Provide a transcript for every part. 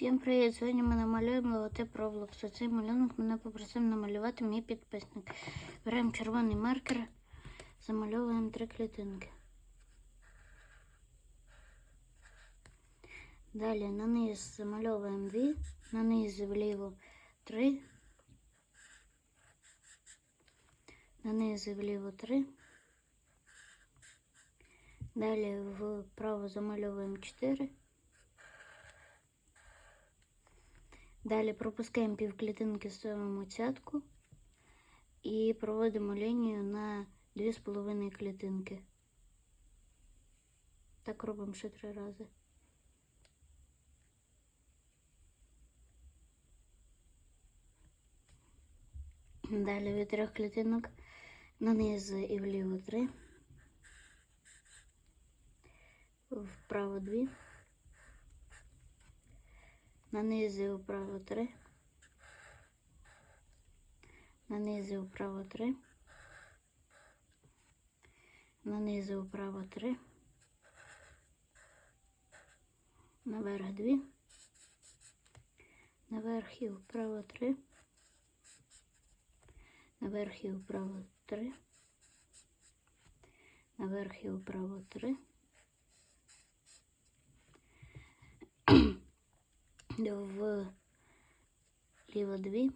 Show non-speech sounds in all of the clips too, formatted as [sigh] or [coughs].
Всім привіт! Сьогодні ми намалюємо логотип Roblox. Цей малюнок мене попросив намалювати мій підписник. Беремо червоний маркер, замальовуємо три клітинки. Далі на низ замальовуємо дві, на низ вліво три, на низ вліво три. Далі вправо замальовуємо чотири. Далі пропускаємо півклітинки, ставимо цятку і проводимо лінію на 2,5 клітинки. Так робимо ще три рази. Далі від трьох клітинок наниз і вліво три, вправо дві. Нанизую вправо 3. Нанизую вправо 3. Нанизую вправо 3. Наверх 2. Наверх і вправо 3. Наверх і вправо 3. Наверх і вправо 3. В ліво 2,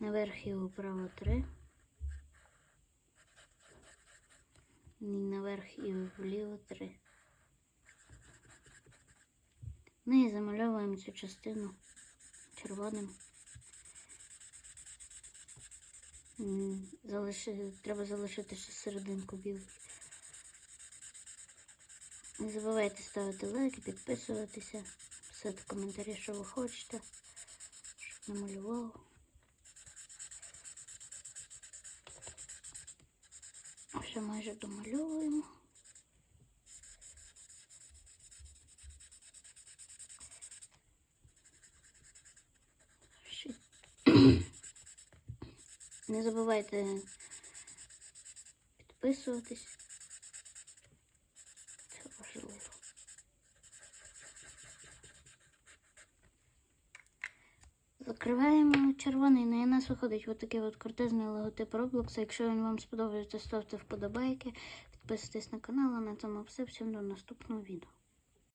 наверх і вправо 3, і наверх і вліво 3. Ну і замальовуємо цю частину червоним. Залиши, треба залишити ще серединку білу. Не забувайте ставити лайки, підписуватися, писати коментарі, що ви хочете, щоб намалював. Вже майже домальовуємо. [coughs] Не забувайте підписуватись. Закриваємо червоний, на нас виходить отакий от кортезний логотип Roblox. Якщо він вам сподобається, ставте вподобайки, підписуйтесь на канал, а на цьому все. Всім до наступного відео.